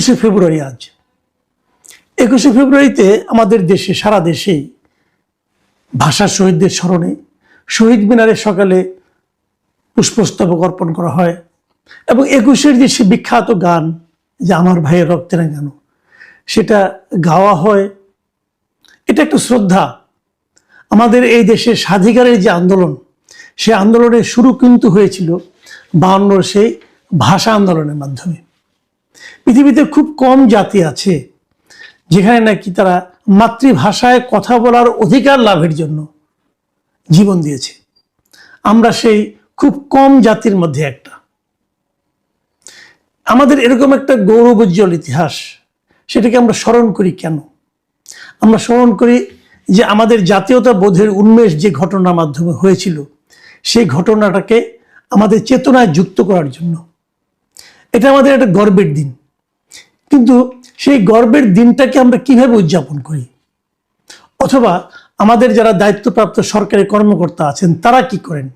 একুশে ফেব্রুয়ারি আজ। একুশে ফেব্রুয়ারিতে আমাদের দেশে, সারা দেশেই ভাষা শহীদদের স্মরণে শহীদ মিনারে সকালে পুষ্পস্তবক অর্পণ করা হয় এবং একুশের যে সে বিখ্যাত গান, যে আমার ভাইয়ের রক্তে না কেন, সেটা গাওয়া হয়। এটা একটা শ্রদ্ধা। আমাদের এই দেশের স্বাধিকারের যে আন্দোলন, সে আন্দোলনের শুরু কিন্তু হয়েছিল বায়ান্নর সেই ভাষা আন্দোলনের মাধ্যমে। পৃথিবীতে খুব কম জাতি আছে যেখানে নাকি তারা মাতৃভাষায় কথা বলার অধিকার লাভের জন্য জীবন দিয়েছে। আমরা সেই খুব কম জাতির মধ্যে একটা। আমাদের এরকম একটা গৌরবোজ্জ্বল ইতিহাস, সেটাকে আমরা স্মরণ করি কেন? আমরা স্মরণ করি যে আমাদের জাতীয়তা বোধের উন্মেষ যে ঘটনার মাধ্যমে হয়েছিল, সেই ঘটনাটাকে আমাদের চেতনায় যুক্ত করার জন্য। এটা আমাদের একটা গর্বের দিন। কিন্তু সেই গর্বের দিনটাকে আমরা কীভাবে উদযাপন করি? অথবা আমাদের যারা দায়িত্বপ্রাপ্ত সরকারি কর্মকর্তা আছেন, তারা কি করেন?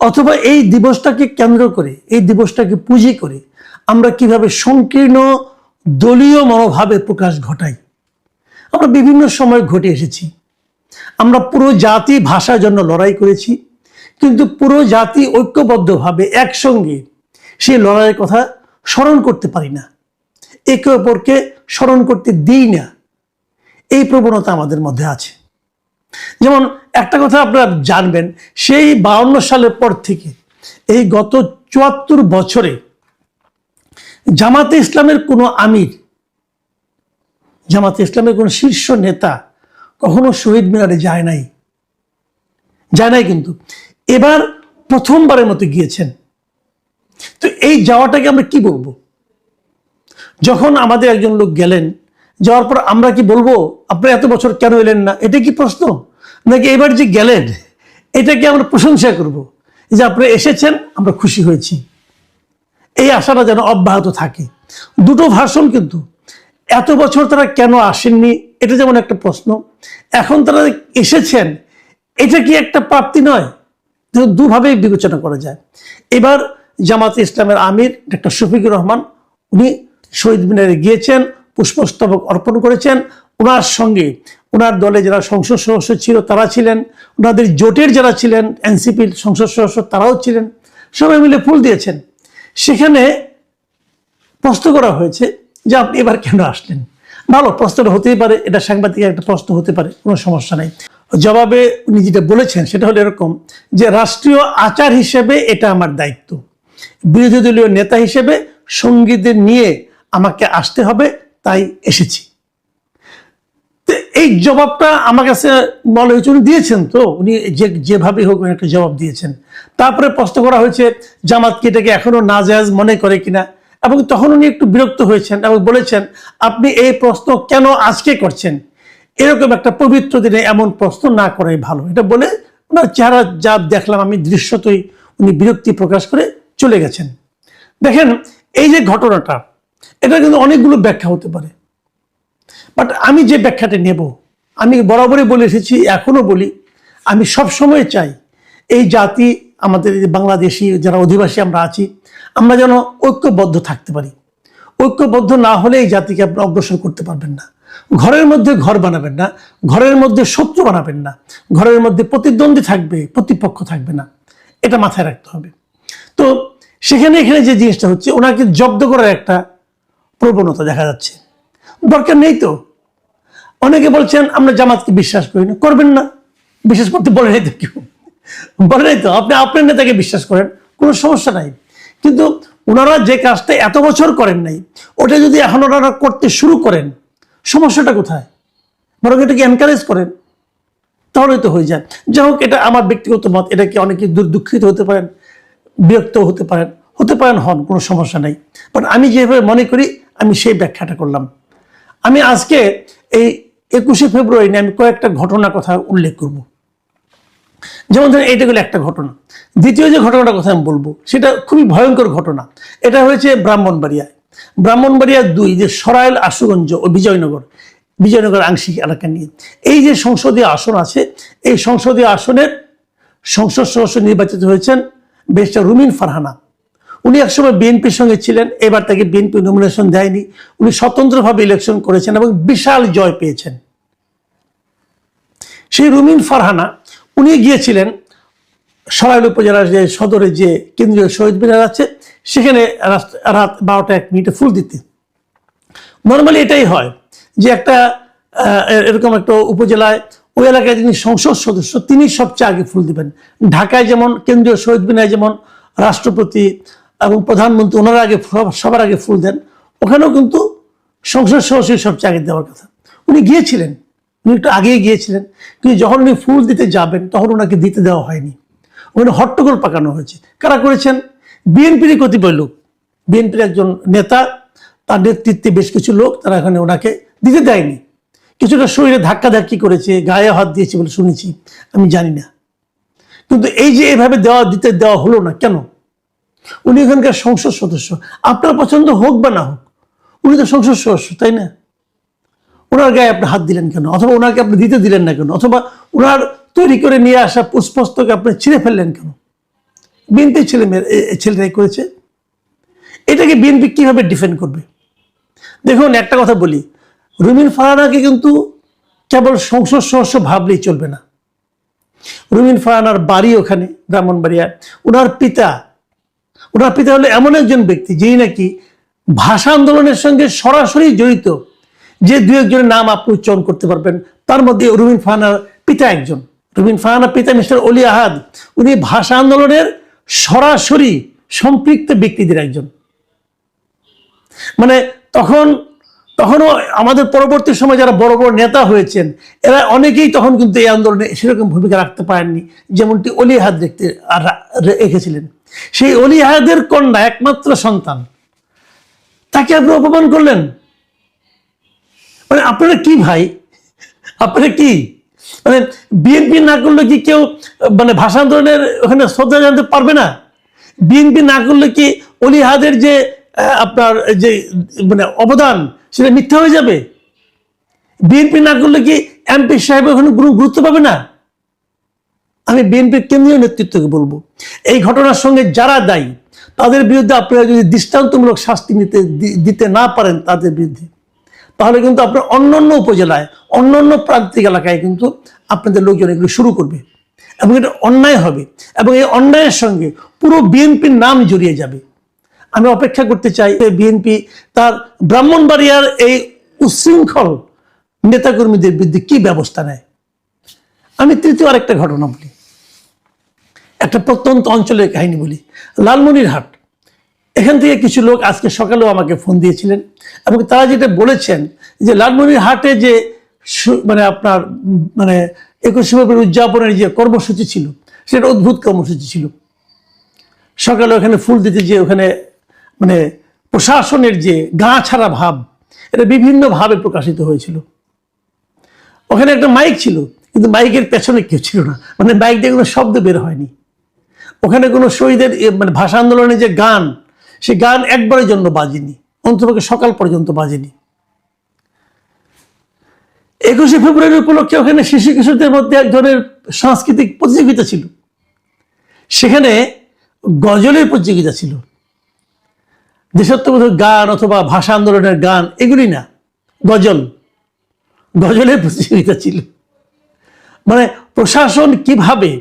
অথবা এই দিবসটাকে কেন্দ্র করে, এই দিবসটাকে পুঁজি করে আমরা কীভাবে সংকীর্ণ দলীয় মনোভাবে প্রকাশ ঘটাই? আমরা বিভিন্ন সময় ঘটে এসেছি। আমরা পুরো জাতি ভাষার জন্য লড়াই করেছি, কিন্তু পুরো জাতি ঐক্যবদ্ধভাবে একসঙ্গে সেই লড়াইয়ের কথা স্মরণ করতে পারি না। একে অপরকে স্মরণ করতে দিই না। এই প্রবণতা আমাদের মধ্যে আছে। যেমন একটা কথা আপনারা জানবেন, সেই বাউন্ন সালের পর থেকে এই গত চুয়াত্তর বছরে জামাতে ইসলামের কোনো আমির, জামাতে ইসলামের কোনো শীর্ষ নেতা কখনো শহীদ মিনারে যায় নাই। যায় নাই কিন্তু। এবার প্রথমবারের মতো গিয়েছেন। তো এই যাওয়াটাকে আমরা কি বলব? যখন আমাদের একজন লোক গেলেন, যাওয়ার পর আমরা কি বলব আপনি এত বছর কেন এলেন না? এটা কি প্রশ্ন? নাকি এবার যে গেলেন, এটাকে আমরা প্রশংসা করব যে আপনি এসেছেন, আমরা খুশি হয়েছি। এই আশাটা যেন অব্যাহত থাকে। দুটো ভাষণ কিন্তু। এত বছর তারা কেন আসেননি, এটা যেমন একটা প্রশ্ন। এখন তারা এসেছেন, এটা কি একটা প্রাপ্তি নয়? দুভাবেই বিবেচনা করা যায়। এবার জামাতে ইসলামের আমির ডক্টর শফিকুর রহমান, উনি শহীদ মিনারে গিয়েছেন, পুষ্পস্তবক অর্পণ করেছেন। ওনার সঙ্গে ওনার দলে যারা সংসদ সদস্য ছিল তারা ছিলেন, ওনাদের জোটের যারা ছিলেন এনসিপির সংসদ সদস্য তারাও ছিলেন, সবাই মিলে ফুল দিয়েছেন। সেখানে প্রশ্ন করা হয়েছে যে আপনি এবার কেন আসলেন? ভালো প্রশ্নটা হতেই পারে, এটা সাংবাদিকের একটা প্রশ্ন হতে পারে, কোনো সমস্যা নেই। জবাবে উনি যেটা বলেছেন সেটা হলো এরকম যে রাষ্ট্রীয় আচার হিসেবে এটা আমার দায়িত্ব। বিরোধী দলীয় নেতা হিসেবে সঙ্গীদের নিয়ে আমাকে আসতে হবে, তাই এসেছি। এই জবাবটা আমার কাছে বলা হয়েছে উনি দিয়েছেন তো, উনি যে, যেভাবে হোক একটা জবাব দিয়েছেন। তারপরে প্রশ্ন করা হয়েছে, জামাত কি এটাকে এখনও নাজায়াজ মনে করে কিনা? এবং তখন উনি একটু বিরক্ত হয়েছেন এবং বলেছেন, আপনি এই প্রশ্ন কেন আজকে করছেন? এরকম একটা পবিত্র দিনে এমন প্রশ্ন না করাই ভালো। এটা বলে ওনার চেহারা যা দেখলাম আমি দৃশ্যতই উনি বিরক্তি প্রকাশ করে চলে গেছেন। দেখেন, এই যে ঘটনাটা, এটা কিন্তু অনেকগুলো ব্যাখ্যা হতে পারে। বাট আমি যে ব্যাখ্যাটা নেব, আমি বরাবরই বলে এসেছি, এখনও বলি, আমি সব সময় চাই এই জাতি, আমাদের বাংলাদেশি যারা অধিবাসী আমরা আছি, আমরা যেন ঐক্যবদ্ধ থাকতে পারি। ঐক্যবদ্ধ না হলে এই জাতিকে আপনি অগ্রসর করতে পারবেন না। ঘরের মধ্যে ঘর বানাবেন না, ঘরের মধ্যে শত্রু বানাবেন না, ঘরের মধ্যে প্রতিদ্বন্দ্বী থাকবে, প্রতিপক্ষ থাকবে না। এটা মাথায় রাখতে হবে। তো সেখানে এখানে যে জিনিসটা হচ্ছে, ওনাকে জব্দ করার একটা প্রবণতা দেখা যাচ্ছে। দরকার নেই তো। অনেকে বলছেন, আমরা জামাতকে বিশ্বাস করি না। করবেন না। বিশ্বাস করতে বলে নাই তো কেউ। বলে নাই তো। আপনি আপনার নেতাকে বিশ্বাস করেন, কোনো সমস্যা নাই। কিন্তু ওনারা যে কাজটা এত বছর করেন নাই, ওটা যদি এখন ওনারা করতে শুরু করেন, সমস্যাটা কোথায়? বরং এটাকে এনকারেজ করেন? তাহলে তো হয়ে যায়। যাই হোক, এটা আমার ব্যক্তিগত মত। এটাকে অনেকে দু- দুঃখিত হতে পারেন। বিরক্ত হতে পারেন হতে পারেন হন, কোনো সমস্যা নেই। বাট আমি যেভাবে মনে করি, আমি সেই ব্যাখ্যাটা করলাম। আমি আজকে এই একুশে ফেব্রুয়ারি নিয়ে আমি কয়েকটা ঘটনার কথা উল্লেখ করব। যেমন ধরেন, এইটা গেলো একটা ঘটনা। দ্বিতীয় যে ঘটনাটার কথা আমি বলব, সেটা খুবই ভয়ঙ্কর ঘটনা। এটা হয়েছে ব্রাহ্মণবাড়িয়ায়। ব্রাহ্মণবাড়িয়া দুই, যে সরাইল, আশুগঞ্জ ও বিজয়নগর বিজয়নগর আংশিক এলাকা নিয়ে। এই যে সংসদীয় আসন আছে, এই সংসদীয় আসনের সংসদ সদস্য নির্বাচিত হয়েছেন বেশটা রুমিন ফারহানা উনি একসময় বিএনপির সঙ্গে ছিলেন, এবার তাকে বিএনপি নমিনেশন দেয়নি। উনি স্বতন্ত্রভাবে ইলেকশন করেছেন এবং বিশাল জয় পেয়েছেন। সেই রুমিন ফারহানা উনি গিয়েছিলেন সরাইল উপজেলার যে সদরে যে কেন্দ্রীয় শহীদ মিনার আছে, সেখানে রাত- বারোটা এক মিনিটে ফুল দিতে। নর্মালি এটাই হয় যে একটা এরকম একটা উপজেলায় ওই এলাকায় যিনি সংসদ সদস্য, তিনি সবচেয়ে আগে ফুল দিবেন। ঢাকায় যেমন, কেন্দ্রীয় শহীদ মিনায় যেমন রাষ্ট্রপতি এবং প্রধানমন্ত্রী, ওনারা আগে সবার আগে ফুল দেন। ওখানেও কিন্তু সংসদ সদস্য সবচেয়ে আগে দেওয়ার কথা। উনি গিয়েছিলেন, উনি একটু আগেই গিয়েছিলেন, কিন্তু যখন উনি ফুল দিতে যাবেন, তখন ওনাকে দিতে দেওয়া হয়নি। ওখানে হট্টগোল পাকানো হয়েছে। কারা করেছেন? বিএনপির কতিপয় লোক। বিএনপির একজন নেতা, তার নেতৃত্বে বেশ কিছু লোক, তারা এখানে ওনাকে দিতে দেয়নি। কিছুটা শরীরে ধাক্কা ধাক্কি করেছে, গায়ে হাত দিয়েছে বলে শুনেছি, আমি জানি না। কিন্তু এই যে এভাবে দেওয়া, দিতে দেওয়া হলো না, কেন? উনি এখানকার সংসদ সদস্য, আপনার পছন্দ হোক বা না হোক, উনি তো সংসদ সদস্য, তাই না? ওনার গায়ে আপনি হাত দিলেন কেন? অথবা ওনাকে আপনি দিতে দিলেন না কেন? অথবা ওনার তৈরি করে নিয়ে আসা পুষ্পস্তকে আপনি ছিঁড়ে ফেললেন কেন? বিএনপি ছেলে ছেলেরাই করেছে। এটাকে বিএনপি কীভাবে ডিফেন্ড করবে? দেখুন, একটা কথা বলি রুমিন ফারানাকে কিন্তু কেবল সংসদ সদস্য ভাবলেই চলবে না। রুমিন ফারানার বাড়ি ওখানে ব্রাহ্মণবাড়িয়া ওনার পিতা ওনার পিতা হলো এমন একজন ব্যক্তি যিনি নাকি ভাষা আন্দোলনের সঙ্গে সরাসরি জড়িত। যে দু একজনের নাম আপনি উচ্চারণ করতে পারবেন, তার মধ্যে রুমিন ফাহানার পিতা একজন। রুমিন ফাহানার পিতা মিস্টার অলি আহাদ, উনি ভাষা আন্দোলনের সরাসরি সম্পৃক্ত ব্যক্তিদের একজন। মানে তখন তখনও আমাদের পরবর্তী সময় যারা বড় বড় নেতা হয়েছেন, এরা অনেকেই তখন কিন্তু এই আন্দোলনে সেরকম ভূমিকা রাখতে পারেননি, যেমনটি অলি আহাদ দেখতে রেখেছিলেন। সেই অলি আহাদের কন্যা একমাত্র সন্তান। তাকে আপনি অপমান করলেন? মানে আপনারা কি ভাই? আপনারা কি? মানে বিএনপি না করলে কি কেউ মানে ভাষা আন্দোলনের ওখানে শ্রদ্ধা জানতে পারবে না? বিএনপি না করলে কি অলিহাদের যে আপনার যে মানে অবদান সেটা মিথ্যা হয়ে যাবে। বিএনপি না করলে কি এমপি সাহেব ওখানে গুরু- গুরুত্ব পাবে না? আমি বিএনপির কেন্দ্রীয় নেতৃত্বকে বলব। এই ঘটনার সঙ্গে যারা দায়ী, তাদের বিরুদ্ধে আপনারা যদি দৃষ্টান্তমূলক শাস্তি নিতে দিতে না পারেন তাদের বিরুদ্ধে, তাহলে কিন্তু আপনার অন্যান্য উপজেলায়, অন্যান্য প্রান্তিক এলাকায় কিন্তু আপনাদের লোকজন এগুলো শুরু করবে এবং এটা অন্যায় হবে এবং এই অন্যায়ের সঙ্গে পুরো বিএনপির নাম জড়িয়ে যাবে। আমি অপেক্ষা করতে চাই বিএনপি তার ব্রাহ্মণবাড়িয়ার এই উচ্ছৃঙ্খল নেতাকর্মীদের বিরুদ্ধে কি ব্যবস্থা নেয়? আমি তৃতীয় আরেকটা ঘটনা বলি। একটা প্রত্যন্ত অঞ্চলের কাহিনী বলি। লালমনিরহাট। এখান থেকে কিছু লোক আজকে সকালেও আমাকে ফোন দিয়েছিলেন এবং তারা যেটা বলেছেন যে লালমনিরহাটে যে মানে আপনার মানে একুশে ফেব্রুয়ারি উদযাপনের যে কর্মসূচি ছিল, সেটা অদ্ভুত কর্মসূচি ছিল। সকালে ওখানে ফুল দিতে যে ওখানে মানে প্রশাসনের যে গা ছাড়া ভাব, এটা বিভিন্নভাবে প্রকাশিত হয়েছিল। ওখানে একটা মাইক ছিল, কিন্তু মাইকের পেছনে কেউ ছিল না। মানে মাইক দিয়ে কোনো শব্দ বের হয়নি। ওখানে কোনো শহীদের মানে ভাষা আন্দোলনের যে গান, সে গান একবারের জন্য বাজেনি। অন্তপক্ষে সকাল পর্যন্ত বাজেনি। একুশে ফেব্রুয়ারি উপলক্ষে ওখানে শিশু কিশোরদের মধ্যে এক ধরনের সাংস্কৃতিক প্রতিযোগিতা ছিল। সেখানে গজলের প্রতিযোগিতা ছিল। দেশাত্মবোধক গান অথবা ভাষা আন্দোলনের গান, এগুলি না। গজল। গজলের প্রতিযোগিতা ছিল। মানে প্রশাসন কীভাবে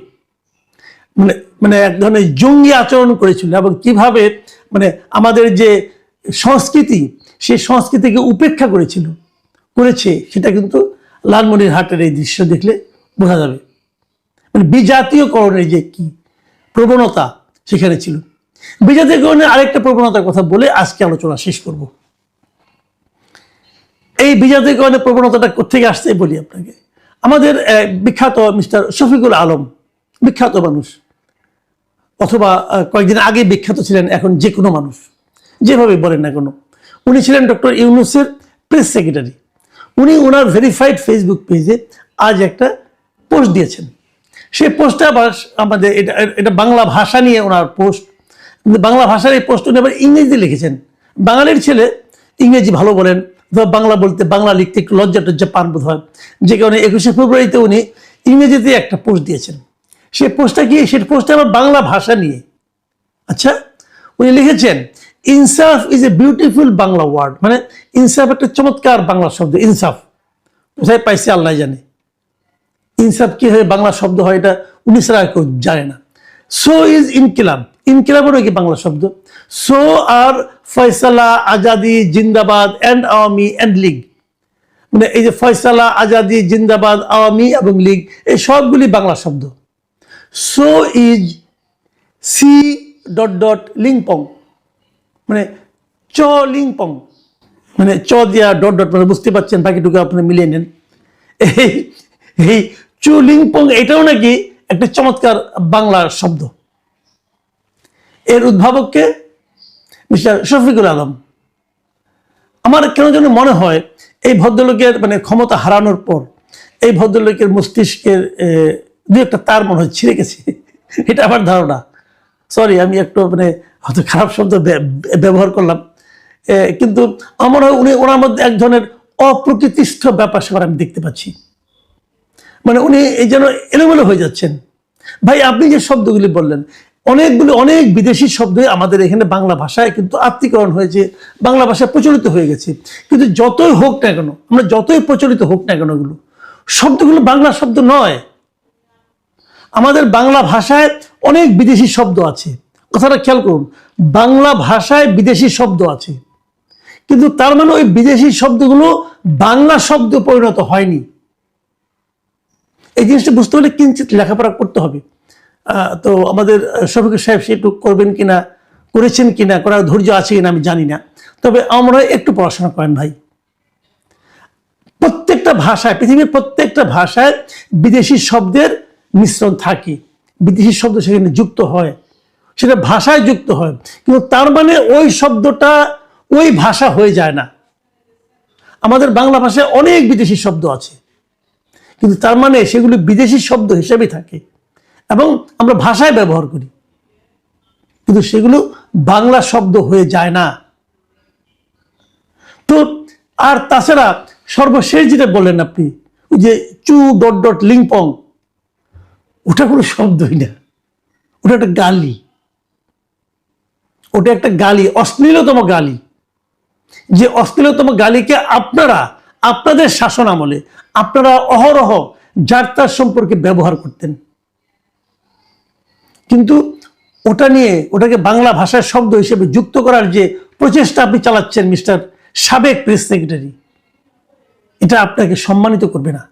মানে মানে এক ধরনের জঙ্গি আচরণ করেছিল এবং কীভাবে মানে আমাদের যে সংস্কৃতি, সেই সংস্কৃতিকে উপেক্ষা করেছিল, করেছে, সেটা কিন্তু লালমনির হাটের এই দৃশ্য দেখলে বোঝা যাবে। মানে বিজাতীয়করণের যে কি প্রবণতা সেখানে ছিল। বিজাতীয়করণের আরেকটা প্রবণতার কথা বলে আজকে আলোচনা শেষ করব। এই বিজাতীয়করণের প্রবণতাটা কোথেকে আসছে বলি আপনাকে। আমাদের বিখ্যাত মিস্টার শফিকুল আলম, বিখ্যাত মানুষ, অথবা কয়েকদিন আগে বিখ্যাত ছিলেন এখন যে কোনো মানুষ, যেভাবে বলেন না কোনো। উনি ছিলেন ডক্টর ইউনুসের প্রেস সেক্রেটারি। উনি ওনার ভেরিফাইড ফেসবুক পেজে আজ একটা পোস্ট দিয়েছেন। সেই পোস্টটা আবার আমাদের, এটা এটা বাংলা ভাষা নিয়ে ওনার পোস্ট বাংলা ভাষার এই পোস্ট উনি আবার ইংরেজিতে লিখেছেন। বাঙালির ছেলে ইংরেজি ভালো বলেন বাংলা বলতে বাংলা লিখতে একটু লজ্জা টজ্জা পান বোধ হয় যে কারণে একুশে ফেব্রুয়ারিতে উনি ইংরেজিতে একটা পোস্ট দিয়েছেন। সেই পোস্টটা কি? সেই পোস্টটা আবার বাংলা ভাষা নিয়ে। আচ্ছা উনি লিখেছেন, insaf is a beautiful Bangla word মানে ইনসাফ একটা চমৎকার বাংলা শব্দ, ইনসাফ। কোথায় পাইছে আল্লাহ জানে। ইনসাফ কি হয় বাংলা শব্দ হয় এটা উনি আর কেউ জানে না। সো ইজ ইনকিলাব। ইনকিলাবেরও কি বাংলা শব্দ? সো আর ফয়সালা, আজাদি, জিন্দাবাদ অ্যান্ড আওয়ামী অ্যান্ড লীগ। মানে এই যে ফয়সালা, আজাদি, জিন্দাবাদ, আওয়ামী এবং লীগ, এই সবগুলি বাংলা শব্দ। So is C dot dot লিংপং। মানে চ লিংপং। মানে চ দিয়া ডট ডট মানে বুঝতে পারছেন, বাকিটুকু আপনি মিলিয়ে নেন। এই এই চু লিংপং, এটাও নাকি একটা চমৎকার বাংলা শব্দ। এর উদ্ভাবককে মিস্টার শফিকুল আলম। আমার কেন যেন মনে হয় এই ভদ্রলোকের মানে ক্ষমতা হারানোর পর এই ভদ্রলোকের মস্তিষ্কের দু একটা তার মনে হয় ছিঁড়ে গেছে। এটা আমার ধারণা। সরি আমি একটু মানে হয়তো খারাপ শব্দ ব্যবহার করলাম। কিন্তু আমার হয় উনি ওনার মধ্যে এক ধরনের অপ্রকৃতিস্থ ব্যাপার স্যাপার আমি দেখতে পাচ্ছি। মানে উনি এই যেন এলোমেলো হয়ে যাচ্ছেন। ভাই, আপনি যে শব্দগুলি বললেন অনেকগুলি, অনেক বিদেশি শব্দ আমাদের এখানে বাংলা ভাষায় কিন্তু আত্মীকরণ হয়েছে, বাংলা ভাষায় প্রচলিত হয়ে গেছে। কিন্তু যতই হোক না কেন, আমরা যতই প্রচলিত হোক না কেন এগুলো, শব্দগুলো বাংলা শব্দ নয়। আমাদের বাংলা ভাষায় অনেক বিদেশি শব্দ আছে। কথাটা খেয়াল করুন, বাংলা ভাষায় বিদেশি শব্দ আছে। কিন্তু তার মানে ওই বিদেশি শব্দগুলো বাংলা শব্দ পরিণত হয়নি। এই জিনিসটা বুঝতে হলে কিঞ্চিত লেখাপড়া করতে হবে। তো আমাদের শফিক সাহেব সেটু করবেন কিনা, করেছেন কিনা, করার ধৈর্য আছে কিনা আমি জানি না। তবে আমরা একটু পড়াশোনা করেন ভাই। প্রত্যেকটা ভাষায়, পৃথিবীর প্রত্যেকটা ভাষায় বিদেশি শব্দের মিশ্রণ থাকে। বিদেশি শব্দ সেখানে যুক্ত হয়, সেটা ভাষায় যুক্ত হয়। কিন্তু তার মানে ওই শব্দটা ওই ভাষা হয়ে যায় না। আমাদের বাংলা ভাষায় অনেক বিদেশি শব্দ আছে। কিন্তু তার মানে সেগুলি বিদেশি শব্দ হিসেবে থাকে। এবং আমরা ভাষায় ব্যবহার করি। কিন্তু সেগুলো বাংলা শব্দ হয়ে যায় না। তো আর তাছাড়া সর্বশেষ যেটা বললেন আপনি, ওই যে চু ডট ডট লিংপং, ওটা কোনো শব্দই না। ওটা একটা গালি। ওটা একটা গালি, অশ্লীলতম গালি। যে অশ্লীলতম গালিকে আপনারা, আপনাদের শাসন আমলে আপনারা অহরহ যার তার সম্পর্কে ব্যবহার করতেন। কিন্তু ওটা নিয়ে ওটাকে বাংলা ভাষার শব্দ হিসেবে যুক্ত করার যে প্রচেষ্টা আপনি চালাচ্ছেন মিস্টার সাবেক প্রেস সেক্রেটারি, এটা আপনাকে সম্মানিত করবে না।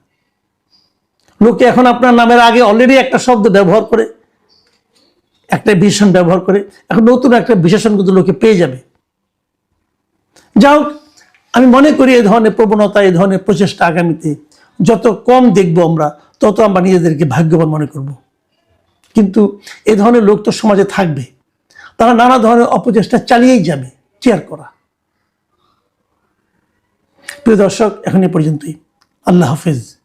লোকে এখন আপনার নামের আগে অলরেডি একটা শব্দ ব্যবহার করে, একটা বিশেষণ ব্যবহার করে, এখন নতুন একটা বিশেষণ কিন্তু লোকে পেয়ে যাবে। যা হোক আমি মনে করি এ ধরনের প্রবণতা, এ ধরনের প্রচেষ্টা আগামীতে যত কম দেখব আমরা, তত আমরা নিজেদেরকে ভাগ্যবান মনে করব। কিন্তু এ ধরনের লোক তো সমাজে থাকবে। তারা নানা ধরনের অপচেষ্টা চালিয়েই যাবে, চেয়ার করা। প্রিয় দর্শক, এখন এ পর্যন্তই। আল্লাহ হাফেজ।